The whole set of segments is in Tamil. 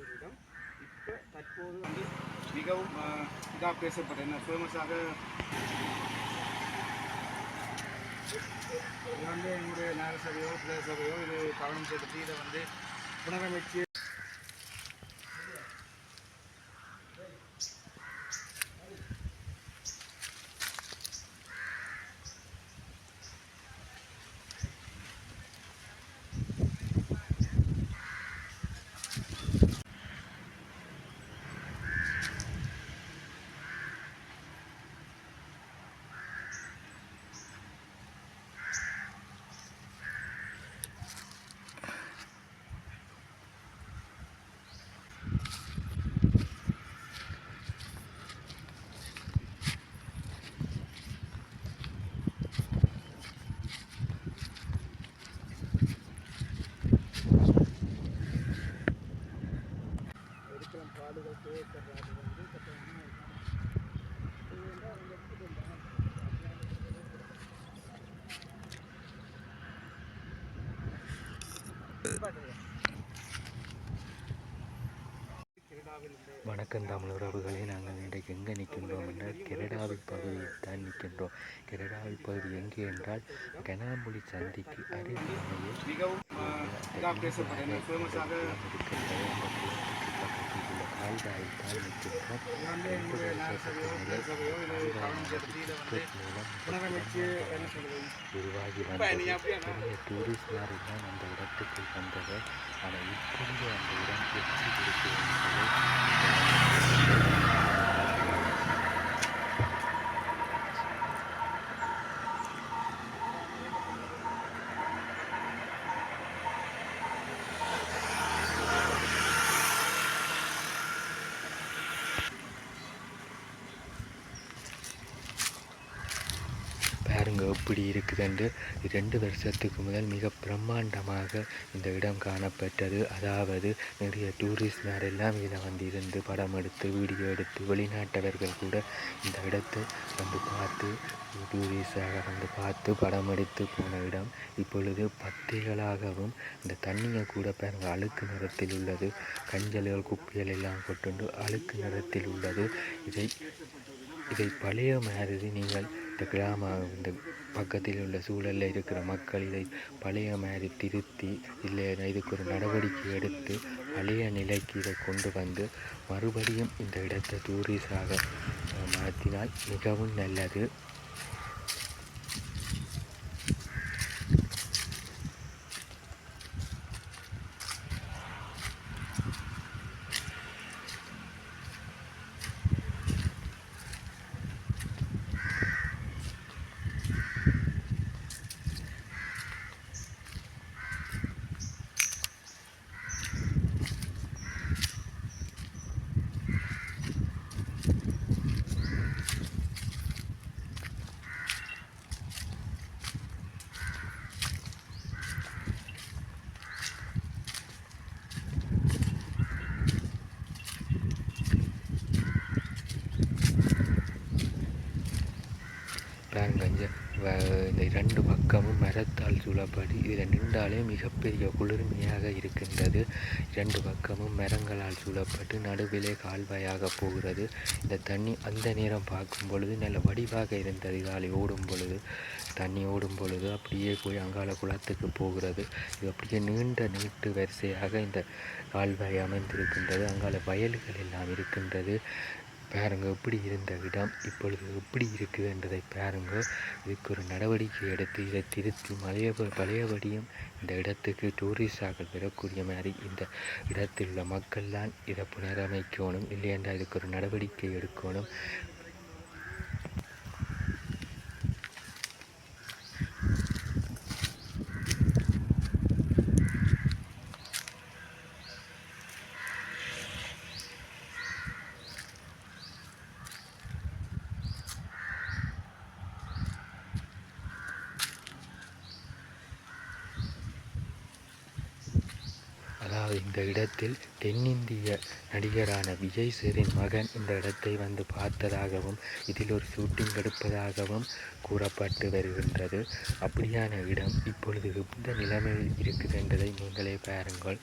ஒரு இடம் இப்போ தற்போது வந்து மிகவும் இதாக பேசப்பட்ட என்ன ஃபேமஸாக இது வந்து எங்களுடைய நகரசபையோ பிரதேச சபையோ இது கவனம் செலுத்தி இதை வந்து புனரமைச்சு வணக்கம் தமிழ் உறவுகளே நாங்கள் இன்றைக்கு எங்கே நிற்கின்றோம் என்றால் கெரடாவி பகுதியில் தான் நிற்கின்றோம். கெரடாவி பகுதி எங்கே என்றால் கனாம்புலி சந்திக்கு அருகிலேயே மிகவும் இதாக பேசப்பட்ட என்ன வந்து உருவாகி வந்தது தான் அந்த இடத்துக்கு வந்தது ஆனால் இப்பொழுது அந்த இடம் எப்படி இருக்கு எப்படி இருக்குது என்று இரண்டு ரெண்டு வருஷத்துக்கு முதல் மிக பிரம்மாண்டமாக இந்த இடம் காணப்பட்டது. அதாவது நிறைய டூரிஸ்ட் எல்லாம் இதை வந்து இருந்து படம் எடுத்து வீடியோ எடுத்து வெளிநாட்டவர்கள் கூட இந்த இடத்தை வந்து பார்த்து டூரிஸ்டாக வந்து பார்த்து படம் எடுத்து போன இடம். இப்பொழுது பத்திகளாகவும் இந்த தண்ணியை கூட பாருங்க அழுக்கு நிறத்தில் உள்ளது. கஞ்சல்கள் குப்பிகள் எல்லாம் கொட்டுண்டு அழுக்கு நிறத்தில் உள்ளது. இதை இதை பழைய மாதிரி நீங்கள் இந்த கிராம இந்த பக்கத்தில் உள்ள சூழலில் இருக்கிற மக்கள் இதை பழைய மாதிரி திருத்தி இல்லை இதுக்கு ஒரு நடவடிக்கை எடுத்து பழைய நிலைக்கு இதை கொண்டு வந்து மறுபடியும் இந்த இடத்தை டூரிஸாக மாற்றினால் மிகவும் நல்லது பாருங்க இங்க வ- இந்த இரண்டு பக்கமும் மரத்தால் சூழப்படி இதில் நின்றாலே மிகப்பெரிய குளிர்மையாக இருக்கின்றது. இரண்டு பக்கமும் மரங்களால் சூழப்பட்டு நடுவிலே கால்வாயாக போகிறது. இந்த தண்ணி அந்த நேரம் பார்க்கும் பொழுது நல்ல வடிவாக இருந்தது. காலை ஓடும் பொழுது தண்ணி ஓடும் பொழுது அப்படியே போய் அங்காள குளத்துக்கு போகிறது. இது அப்படியே நீண்ட நீட்டு வரிசையாக இந்த கால்வாய் அமைந்திருக்கின்றது. அங்கால வயல்கள் எல்லாம் இருக்கின்றது. பாருங்க எப்படி இருந்த இடம் இப்பொழுது எப்படி இருக்குது என்பதை பாருங்க. இதுக்கு ஒரு நடவடிக்கை எடுத்து இதை திருத்தி மலைய பழையபடியும் இந்த இடத்துக்கு டூரிஸ்டாக பெறக்கூடிய மாதிரி இந்த இடத்தில் உள்ள மக்கள்லாம் இதை புனரமைக்கணும். இல்லையென்றால் இதுக்கு ஒரு நடவடிக்கை எடுக்கணும் அதாவது இந்த இடத்தில் தென்னிந்திய நடிகரான விஜய் சேரின் மகன் இந்த இடத்தை வந்து பார்த்ததாகவும் இதில் ஒரு ஷூட்டிங் எடுப்பதாகவும் கூறப்பட்டு வருகின்றது. அப்படியான இடம் இப்பொழுது எந்த நிலைமையில் இருக்குது என்பதை நீங்களே பாருங்கள்.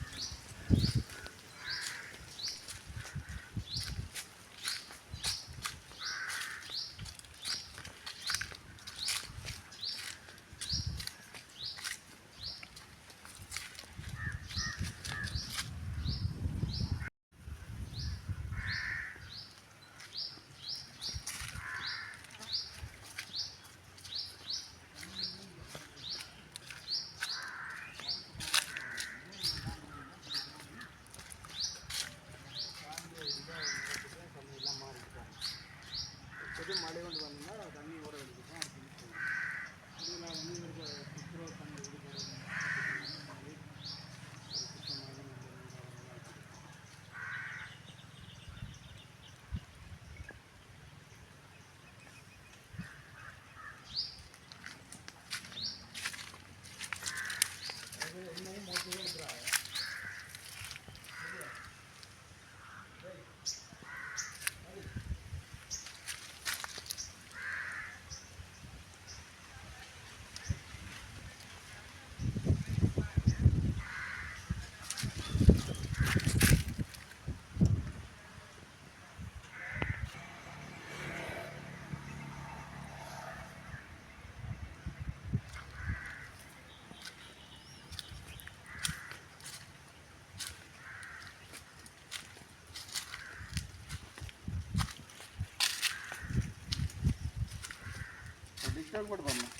Michelle Guardona.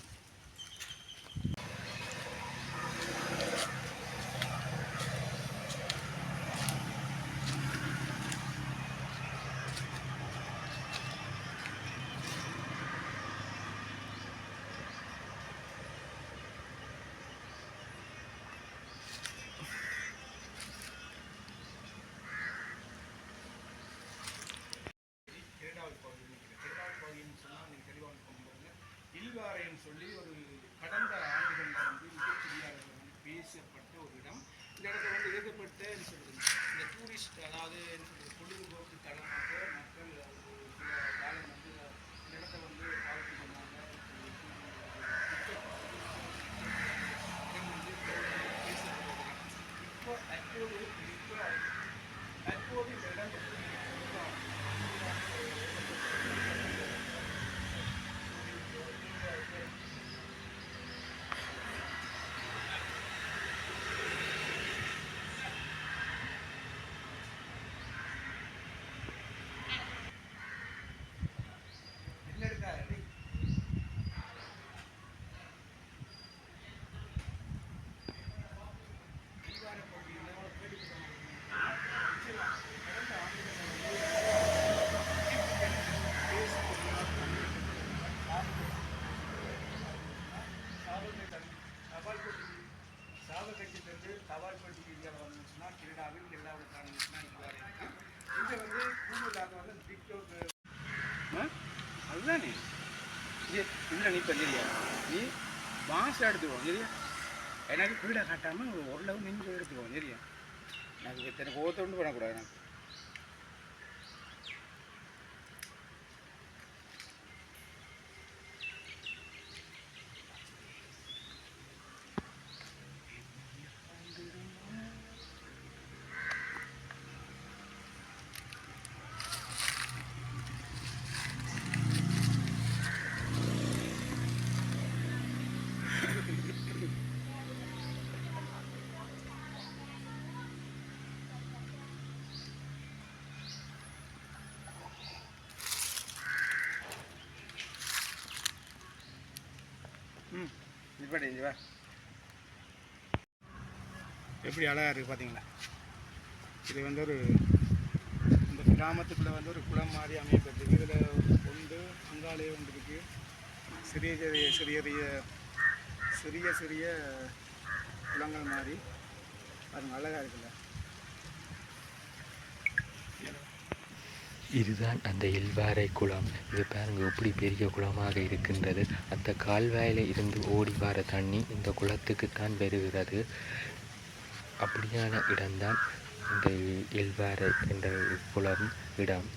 இது இல்லை நீ பண்ணியா நீ மாசம் எடுத்துக்கோ சரியா? எனக்கு வீடை காட்டாமல் ஓரளவு நின்று எடுத்துக்கோ சரியா? எனக்கு எத்தனை கோவத்தை கோவத்தொண்டு பண்ணக்கூடாது எனக்கு. இப்படி இங்கே வா. எப்படி அழகாக இருக்குது பார்த்தீங்களா இது வந்து ஒரு இந்த கிராமத்துக்குள்ளே வந்து ஒரு குளம் மாதிரி அமையப்பட்டிருக்கு இதில் ஒன்று அங்காலே ஒன்று இருக்குது சிறிய சிறிய சிறிய சிறிய சிறிய சிறிய குளங்கள் மாதிரி. அது அழகாக இருக்குல்ல. இதுதான் அந்த இல்வாரை குளம். இது பாருங்க எப்படி பெரிய குளமாக இருக்கின்றது. அந்த கால்வாயில இருந்து ஓடி வர தண்ணி இந்த குளத்துக்குத்தான் வருகிறது. அப்படியான இடம்தான் இந்த இல்வாரை என்ற குளம் இடம்.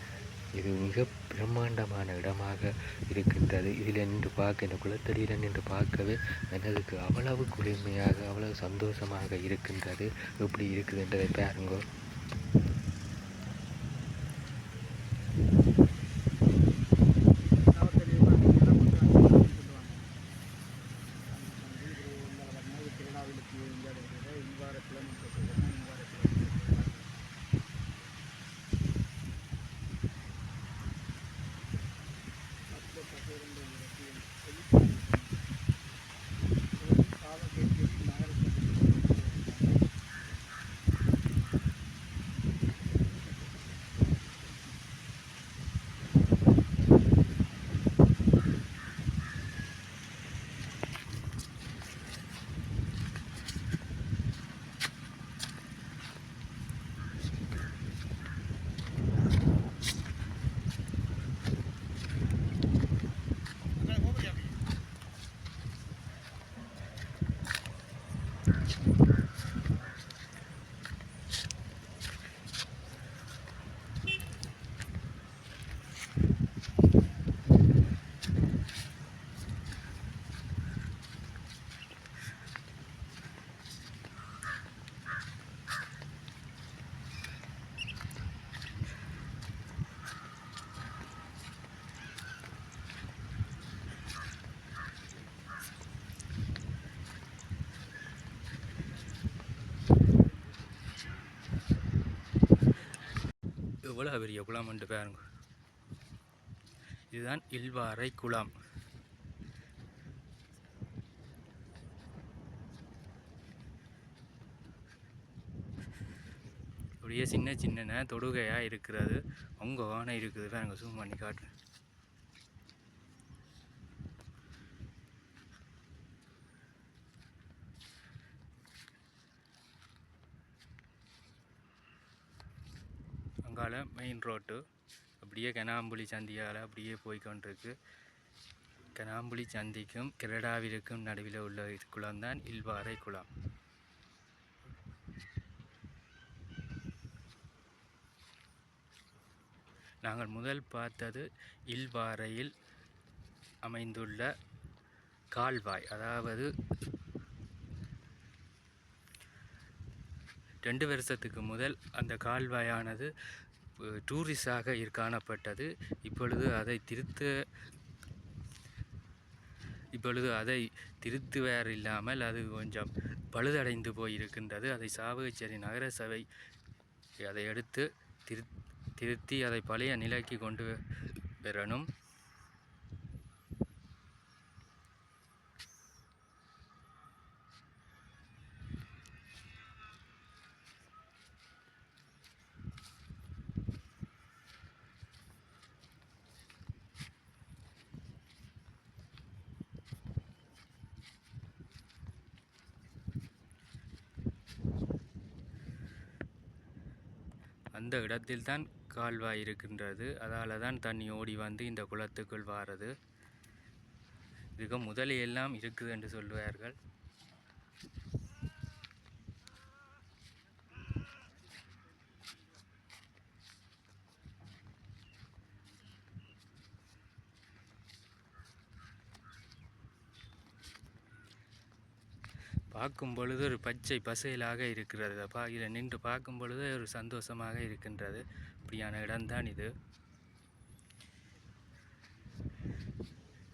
இது மிக பிரம்மாண்டமான இடமாக இருக்கின்றது. இதில் நின்று பார்க்க இந்த குளத்தடியில் நின்று பார்க்கவே மனதுக்கு அவ்வளவு குளிர்மையாக அவ்வளவு சந்தோஷமாக இருக்கின்றது. எப்படி இருக்குதுன்றதை பாருங்க. எவ்வளோ பெரிய குளம் என்று பாருங்க. இதுதான் இல்வாரை குளம். அப்படியே சின்ன சின்ன தொடுகையாக இருக்கிறது. உங்கள் வானம் இருக்குது பாருங்க சூம் பண்ணி காட்டுறேன். Main road. அப்படியே கனாம்புலி சந்தியால் அப்படியே போய்கொண்டிருக்கு கனாம்புலி சந்திக்கும் கிரடாவிற்கும் நடுவில் உள்ள குளம் குளம்தான் இல்வாறை குளம். நாங்கள் முதல் பார்த்தது இல்வாறையில் அமைந்துள்ள கால்வாய். அதாவது ரெண்டு வருஷத்துக்கு முதல் அந்த கால்வாயானது டூரிஸாக காணப்பட்டது. இப்பொழுது அதை திருத்த இப்பொழுது அதை திருத்துவார் இல்லாமல் அது கொஞ்சம் பழுதடைந்து போயிருக்கின்றது. அதை சாவகச்சேரி நகரசபை அதை எடுத்து திரு திருத்தி அதை பழைய நிலைக்கு கொண்டு வரணும் அந்த இடத்தில்தான் கால்வாய் இருக்கின்றது அதால் தான் தண்ணி ஓடி வந்து இந்த குளத்துக்குள் வாரது. இதுக்கு முதலையெல்லாம் இருக்குது என்று சொல்லுவார்கள். பார்க்கும் பொழுது ஒரு பச்சை பசையிலாக இருக்கிறது. பா இதில் நின்று பார்க்கும் பொழுது ஒரு சந்தோஷமாக இருக்கின்றது. இப்படியான இடம்தான் இது.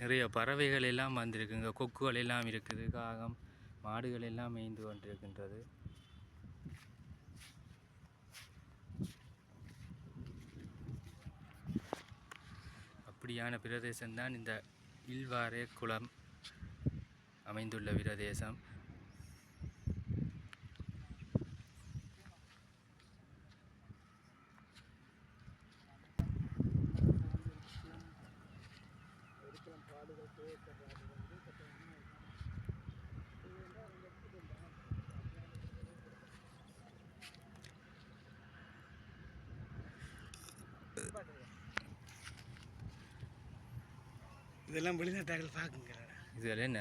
நிறைய பறவைகள் எல்லாம் வந்திருக்குங்க. கொக்குகள் எல்லாம் இருக்குது. காகம் மாடுகள் எல்லாம் மேய்ந்து கொண்டிருக்கின்றது. அப்படியான பிரதேசம்தான் இந்த இல்வாரே குளம் அமைந்துள்ள பிரதேசம். இதெல்லாம் வெளிநாட்டாக்கள் பார்க்குங்க. இதில் என்ன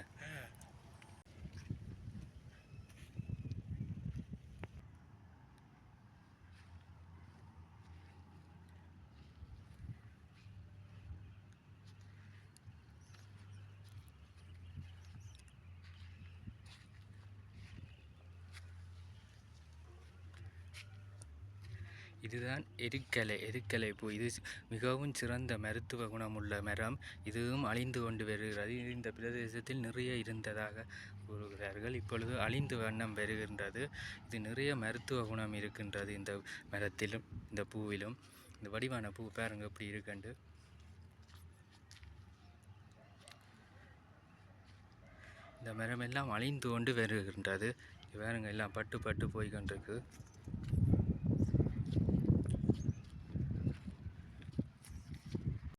இதுதான் எரிக்கலை எரிக்கலை பூ. இது மிகவும் சிறந்த மருத்துவ குணமுள்ள மரம். இதுவும் அழிந்து கொண்டு வருகிறது. இந்த பிரதேசத்தில் நிறைய இருந்ததாக கூறுகிறார்கள். இப்பொழுது அழிந்து வண்ணம் வருகின்றது. இது நிறைய மருத்துவ குணம் இருக்கின்றது இந்த மரத்திலும் இந்த பூவிலும். இந்த வடிவான பூ பாருங்க எப்படி இருக்குண்டு. இந்த மரம் எல்லாம் அழிந்து கொண்டு வருகின்றது. இது பாருங்க எல்லாம் பட்டு பட்டு போய்கொண்டிருக்கு.